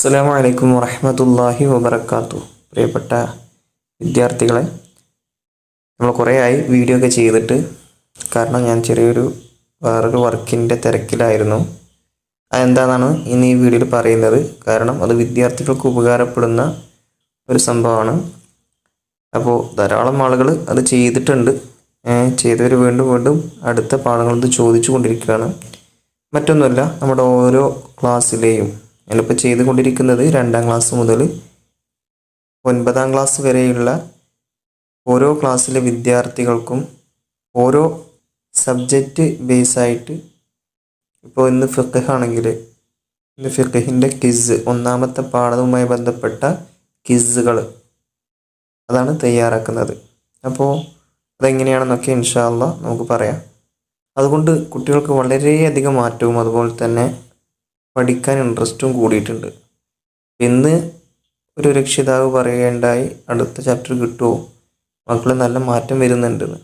അസ്സലാമു അലൈക്കും വറഹ്മത്തുള്ളാഹി വബറകാത്തു. പ്രിയപ്പെട്ട വിദ്യാർത്ഥികളെ നമ്മൾ കുറേ ആയി വീഡിയോ ഒക്കെ ചെയ്തിട്ട് കാരണം ഞാൻ ചെറിയൊരു വേറൊരു വർക്കിന്റെ തിരക്കിലായിരുന്നു. അതെന്താണെന്നാണ് ഇന്ന് ഈ വീഡിയോയിൽ പറയുന്നത്? കാരണം അത് വിദ്യാർത്ഥികൾക്ക് ഉപകാരപ്പെടുന്ന ഒരു സംഭവമാണ്. അപ്പോൾ ധാരാളം ആളുകൾ അത് ചെയ്തിട്ടുണ്ട്. ചെയ്തവർ വീണ്ടും വീണ്ടും അടുത്ത പാഠങ്ങൾ ചോദിച്ചു കൊണ്ടിരിക്കുകയാണ് മറ്റൊന്നുമല്ല നമ്മുടെ ഓരോ ക്ലാസ്സിലെയും ഞാനിപ്പോൾ ചെയ്തുകൊണ്ടിരിക്കുന്നത് രണ്ടാം ക്ലാസ് മുതൽ ഒൻപതാം ക്ലാസ് വരെയുള്ള ഓരോ ക്ലാസ്സിലെ വിദ്യാർത്ഥികൾക്കും ഓരോ സബ്ജക്റ്റ് ബേസായിട്ട് ഇപ്പോൾ ഇന്ന് ഫിഖാണെങ്കിൽ ഇന്ന് ഫിഖിന്റെ കിസ് ഒന്നാമത്തെ പാഠവുമായി ബന്ധപ്പെട്ട ക്വിസുകൾ അതാണ് തയ്യാറാക്കുന്നത്. അപ്പോൾ അതെങ്ങനെയാണെന്നൊക്കെ ഇൻഷാല്ല നമുക്ക് പറയാം. അതുകൊണ്ട് കുട്ടികൾക്ക് വളരെയധികം മാറ്റവും അതുപോലെ തന്നെ പഠിക്കാൻ ഇൻട്രസ്റ്റും കൂടിയിട്ടുണ്ട്. എന്ന് ഒരു രക്ഷിതാവ് പറയേണ്ടായി അടുത്ത ചാപ്റ്റർ കിട്ടുമോ മക്കൾ നല്ല മാറ്റം വരുന്നുണ്ടെന്ന്.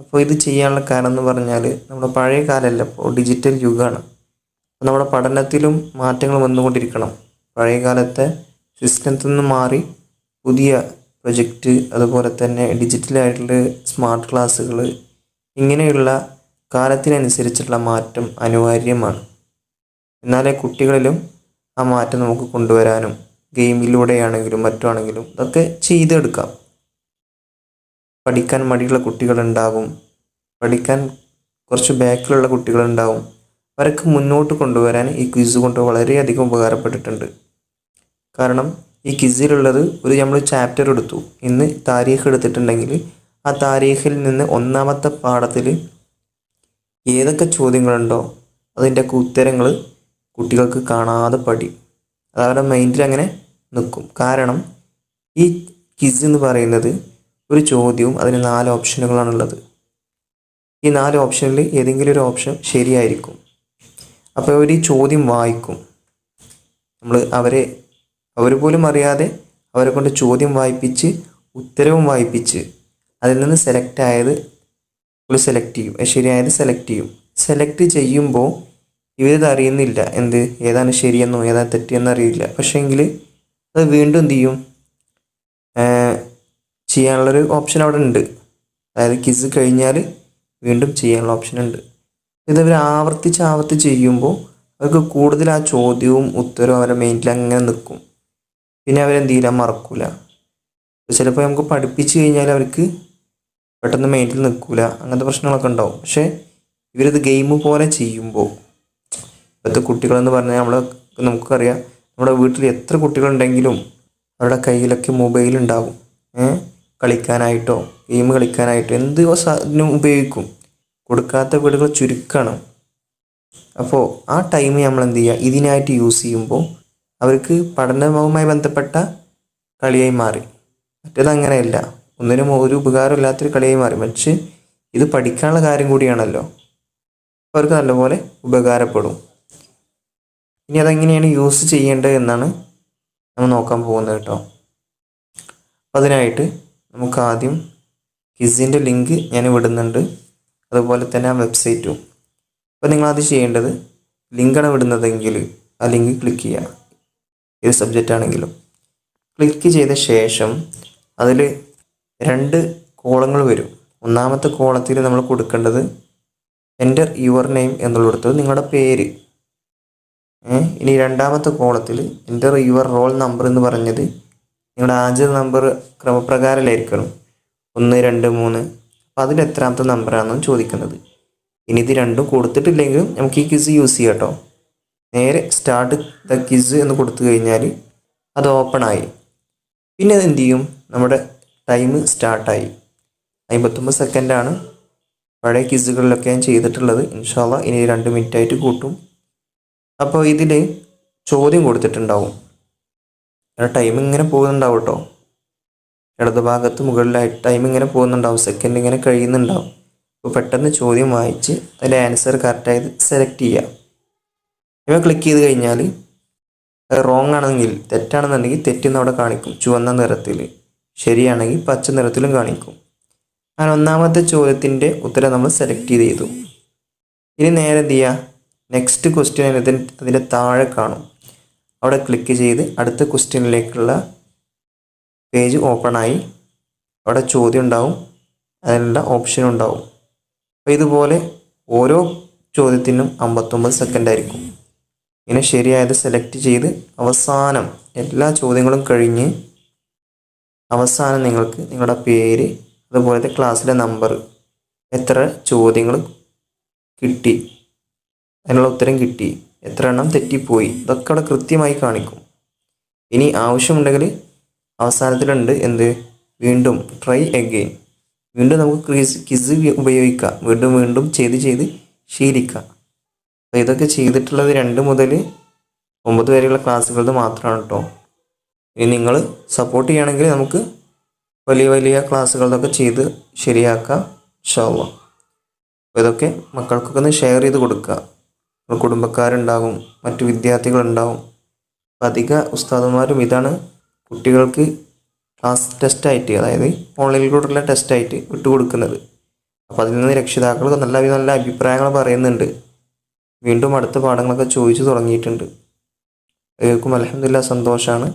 അപ്പോൾ ഇത് ചെയ്യാനുള്ള കാരണം എന്ന് പറഞ്ഞാൽ നമ്മുടെ പഴയ കാലമല്ല ഇപ്പോൾ ഡിജിറ്റൽ യുഗമാണ്. നമ്മുടെ പഠനത്തിലും മാറ്റങ്ങൾ വന്നുകൊണ്ടിരിക്കണം. പഴയ കാലത്തെ സിസ്റ്റത്തിൽ നിന്ന് മാറി പുതിയ പ്രൊജക്റ്റ് അതുപോലെ തന്നെ ഡിജിറ്റലായിട്ടുള്ള സ്മാർട്ട് ക്ലാസ്സുകൾ ഇങ്ങനെയുള്ള കാലത്തിനനുസരിച്ചുള്ള മാറ്റം അനിവാര്യമാണ്. എന്നാലേ കുട്ടികളിലും ആ മാറ്റം നമുക്ക് കൊണ്ടുവരാനും ഗെയിമിലൂടെയാണെങ്കിലും മറ്റാണെങ്കിലും ഇതൊക്കെ ചെയ്തെടുക്കാം. പഠിക്കാൻ മടിയുള്ള കുട്ടികളുണ്ടാകും പഠിക്കാൻ കുറച്ച് ബാക്കിലുള്ള കുട്ടികളുണ്ടാവും. അവരൊക്കെ മുന്നോട്ട് കൊണ്ടുവരാൻ ഈ ക്വിസ് കൊണ്ട് വളരെയധികം ഉപകാരപ്പെട്ടിട്ടുണ്ട്. കാരണം ഈ ക്വിസിലുള്ളത് ഒരു നമ്മൾ ചാപ്റ്റർ എടുത്തു. ഇന്ന് താരീഖ് എടുത്തിട്ടുണ്ടെങ്കിൽ ആ താരീഖിൽ നിന്ന് ഒന്നാമത്തെ പാഠത്തിൽ ഏതൊക്കെ ചോദ്യങ്ങളുണ്ടോ അതിന്റെയൊക്കെ ഉത്തരങ്ങൾ കുട്ടികൾക്ക് കാണാതെ പഠി അത് അവരുടെ മൈൻഡിൽ അങ്ങനെ നിൽക്കും കാരണം ഈ കിസ് എന്ന് പറയുന്നത് ഒരു ചോദ്യവും അതിന് നാല് ഓപ്ഷനുകളാണുള്ളത് ഈ നാല് ഓപ്ഷനിൽ ഏതെങ്കിലും ഒരു ഓപ്ഷൻ ശരിയായിരിക്കും. അപ്പോൾ അവർ ഈ ചോദ്യം വായിക്കും. നമ്മൾ അവരെ അവർ പോലും അറിയാതെ അവരെ കൊണ്ട് ചോദ്യം വായിപ്പിച്ച് ഉത്തരവും വായിപ്പിച്ച് അതിൽ നിന്ന് സെലക്ട് ആയത് ഒരു സെലക്ട് ചെയ്യും. ശരിയായത് സെലക്ട് ചെയ്യും. സെലക്ട് ചെയ്യുമ്പോൾ ഇവരിത് അറിയുന്നില്ല എന്ത് ഏതാണ് ശരിയെന്നോ ഏതാണ് തെറ്റിയെന്നോ അറിയില്ല. പക്ഷേങ്കിൽ അത് വീണ്ടും എന്ത് ചെയ്യും? ചെയ്യാനുള്ളൊരു ഓപ്ഷൻ അവിടെ ഉണ്ട്. അതായത് കിസ് കഴിഞ്ഞാൽ വീണ്ടും ചെയ്യാനുള്ള ഓപ്ഷൻ ഉണ്ട്. ഇത് അവർ ആവർത്തിച്ച് ആവർത്തിച്ച് ചെയ്യുമ്പോൾ അവർക്ക് കൂടുതൽ ആ ചോദ്യവും ഉത്തരവും അവരുടെ മൈൻഡിൽ അങ്ങനെ നിൽക്കും പിന്നെ അവരെന്ത് ചെയ്യില്ല മറക്കൂല. ചിലപ്പോൾ നമുക്ക് പഠിപ്പിച്ച് കഴിഞ്ഞാൽ അവർക്ക് പെട്ടെന്ന് മൈൻഡിൽ നിൽക്കില്ല അങ്ങനത്തെ പ്രശ്നങ്ങളൊക്കെ ഉണ്ടാവും. പക്ഷേ ഇവരിത് ഗെയിം പോലെ ചെയ്യുമ്പോൾ ഇപ്പോഴത്തെ കുട്ടികളെന്ന് പറഞ്ഞാൽ നമ്മൾ നമുക്കറിയാം നമ്മുടെ വീട്ടിൽ എത്ര കുട്ടികളുണ്ടെങ്കിലും അവരുടെ കയ്യിലൊക്കെ മൊബൈൽ ഉണ്ടാകും കളിക്കാനായിട്ടോ ഗെയിം കളിക്കാനായിട്ടോ എന്ത് സാധനം ഉപയോഗിക്കും. കൊടുക്കാത്ത വീടുകൾ ചുരുക്കണം. അപ്പോൾ ആ ടൈം നമ്മൾ എന്ത് ചെയ്യുക? ഇതിനായിട്ട് യൂസ് ചെയ്യുമ്പോൾ അവർക്ക് പഠനവുമായി ബന്ധപ്പെട്ട കളിയായി മാറി. മറ്റേത് അങ്ങനെയല്ല ഒന്നിനും ഒരു ഉപകാരമില്ലാത്തൊരു കളിയായി മാറി. മറിച്ച് ഇത് പഠിക്കാനുള്ള കാര്യം കൂടിയാണല്ലോ. അവർക്ക് നല്ലപോലെ ഉപകാരപ്പെടും. ഇനി അതെങ്ങനെയാണ് യൂസ് ചെയ്യേണ്ടത് എന്നാണ് നമ്മൾ നോക്കാൻ പോകുന്നത് കേട്ടോ. അതിനായിട്ട് നമുക്ക് ആദ്യം കിസിന്റെ ലിങ്ക് ഞാൻ വിടുന്നുണ്ട് അതുപോലെ തന്നെ ആ വെബ്സൈറ്റും. അപ്പോൾ നിങ്ങൾ അത് ചെയ്യേണ്ടത് ലിങ്കാണ് വിടുന്നതെങ്കിൽ ആ ലിങ്ക് ക്ലിക്ക് ചെയ്യുക. ഏത് സബ്ജക്റ്റ് ആണെങ്കിലും. ക്ലിക്ക് ചെയ്ത ശേഷം അതിൽ രണ്ട് കോളങ്ങൾ വരും. ഒന്നാമത്തെ കോളത്തിൽ നമ്മൾ കൊടുക്കേണ്ടത് എന്റർ യുവർ നെയിം എന്നുള്ളിടത്ത് നിങ്ങളുടെ പേര്. ഇനി രണ്ടാമത്തെ കോളത്തിൽ എന്റർ യുവർ റോൾ നമ്പർ എന്ന് പറഞ്ഞത് നിങ്ങളുടെ ആദ്യ നമ്പർ ക്രമപ്രകാരമായിരിക്കണം. ഒന്ന് രണ്ട് മൂന്ന്. അപ്പോൾ അതിൽ എത്രാമത്തെ നമ്പറാണെന്ന് ചോദിക്കുന്നത്. ഇനി ഇത് രണ്ടും കൊടുത്തിട്ടില്ലെങ്കിൽ നമുക്ക് ഈ കിസ് യൂസ് ചെയ്യാം കേട്ടോ. നേരെ സ്റ്റാർട്ട് ദ കിസ് എന്ന് കൊടുത്തു കഴിഞ്ഞാൽ അത് ഓപ്പൺ ആയി. പിന്നെ അത് എന്ത് ചെയ്യും? നമ്മുടെ ടൈം സ്റ്റാർട്ടായി അമ്പത്തൊമ്പത് സെക്കൻഡാണ് പഴയ കിസുകളിലൊക്കെ ഞാൻ ചെയ്തിട്ടുള്ളത്. ഇൻഷാല്ല ഇനി രണ്ട് മിനിറ്റായിട്ട് കൂട്ടും. അപ്പോൾ ഇതിൽ ചോദ്യം കൊടുത്തിട്ടുണ്ടാവും. ടൈം ഇങ്ങനെ പോകുന്നുണ്ടാവും കേട്ടോ ഇടതുഭാഗത്ത് മുകളിലായിട്ട് ടൈം ഇങ്ങനെ പോകുന്നുണ്ടാവും. സെക്കൻഡ് ഇങ്ങനെ കഴിയുന്നുണ്ടാവും. അപ്പോൾ പെട്ടെന്ന് ചോദ്യം വായിച്ച് അതിന്റെ ആൻസർ കറക്റ്റായത് സെലക്ട് ചെയ്യുക ഇവ ക്ലിക്ക് ചെയ്ത് കഴിഞ്ഞാൽ റോങ് ആണെങ്കിൽ തെറ്റാണെന്നുണ്ടെങ്കിൽ തെറ്റെന്ന് അവിടെ കാണിക്കും. ചുവന്ന നിറത്തിൽ ശരിയാണെങ്കിൽ പച്ച നിറത്തിലും കാണിക്കും. അങ്ങനെ ഒന്നാമത്തെ ചോദ്യത്തിന്റെ ഉത്തരം നമ്മൾ സെലക്ട് ചെയ്ത് ചെയ്തു ഇനി നേരെ എന്ത് ചെയ്യുക നെക്സ്റ്റ് ക്വസ്റ്റ്യൻ അതിന് അതിന്റെ താഴെ കാണും. അവിടെ ക്ലിക്ക് ചെയ്ത് അടുത്ത ക്വസ്റ്റ്യനിലേക്കുള്ള പേജ് ഓപ്പണായി അവിടെ ചോദ്യം ഉണ്ടാവും. അതിനുള്ള ഓപ്ഷൻ ഉണ്ടാവും. അപ്പോൾ ഇതുപോലെ ഓരോ ചോദ്യത്തിനും അമ്പത്തൊമ്പത് സെക്കൻഡ് ആയിരിക്കും. ഇങ്ങനെ ശരിയായത് സെലക്ട് ചെയ്ത് അവസാനം എല്ലാ ചോദ്യങ്ങളും കഴിഞ്ഞ് അവസാനം നിങ്ങൾക്ക് നിങ്ങളുടെ പേര് അതുപോലത്തെ ക്ലാസ്സിലെ നമ്പർ എത്ര ചോദ്യങ്ങൾ കിട്ടി. അതിനുള്ള ഉത്തരം കിട്ടി. എത്ര എണ്ണം തെറ്റിപ്പോയി? ഇതൊക്കെ അവിടെ കൃത്യമായി കാണിക്കും. ഇനി ആവശ്യമുണ്ടെങ്കിൽ അവസാനത്തിലുണ്ട് എന്ത്? വീണ്ടും ട്രൈ അഗെയിൻ വീണ്ടും നമുക്ക് ക്രീസ് കിസ് ഉപയോഗിക്കാം. വീണ്ടും വീണ്ടും ചെയ്ത് ചെയ്ത് ശീലിക്കാം. അപ്പോൾ ഇതൊക്കെ ചെയ്തിട്ടുള്ളത് രണ്ട് മുതൽ ഒമ്പത് വരെയുള്ള ക്ലാസ്സുകളത് മാത്രമാണ് കേട്ടോ ഇനി നിങ്ങൾ സപ്പോർട്ട് ചെയ്യുകയാണെങ്കിൽ നമുക്ക് വലിയ വലിയ ക്ലാസ്സുകളതൊക്കെ ചെയ്ത് ശരിയാക്കാം ഷാവ അപ്പോൾ ഇതൊക്കെ മക്കൾക്കൊക്കെ ഒന്ന് ഷെയർ ചെയ്ത് കൊടുക്കുക. കുടുംബക്കാരുണ്ടാകും മറ്റു വിദ്യാർത്ഥികളുണ്ടാകും അധിക ഉസ്താദന്മാരും ഇതാണ് കുട്ടികൾക്ക് ക്ലാസ് ടെസ്റ്റായിട്ട് അതായത് ഓൺലൈനിലൂടെയുള്ള ടെസ്റ്റായിട്ട് വിട്ടുകൊടുക്കുന്നത്. അപ്പോൾ അതിൽ നിന്ന് രക്ഷിതാക്കൾ നല്ല നല്ല അഭിപ്രായങ്ങൾ പറയുന്നുണ്ട്. വീണ്ടും അടുത്ത പാഠങ്ങളൊക്കെ ചോദിച്ചു തുടങ്ങിയിട്ടുണ്ട്. ഏവർക്കും അലഹമില്ല സന്തോഷമാണ്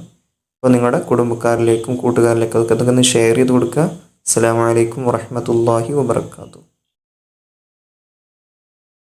അപ്പോൾ നിങ്ങളുടെ കുടുംബക്കാരിലേക്കും കൂട്ടുകാരിലേക്കും ഒക്കെ ഒന്ന് ഷെയർ ചെയ്ത് കൊടുക്കുക. അസ്സാം വലൈക്കും വറഹമത്തല്ലാഹി വാബർക്കാത്തു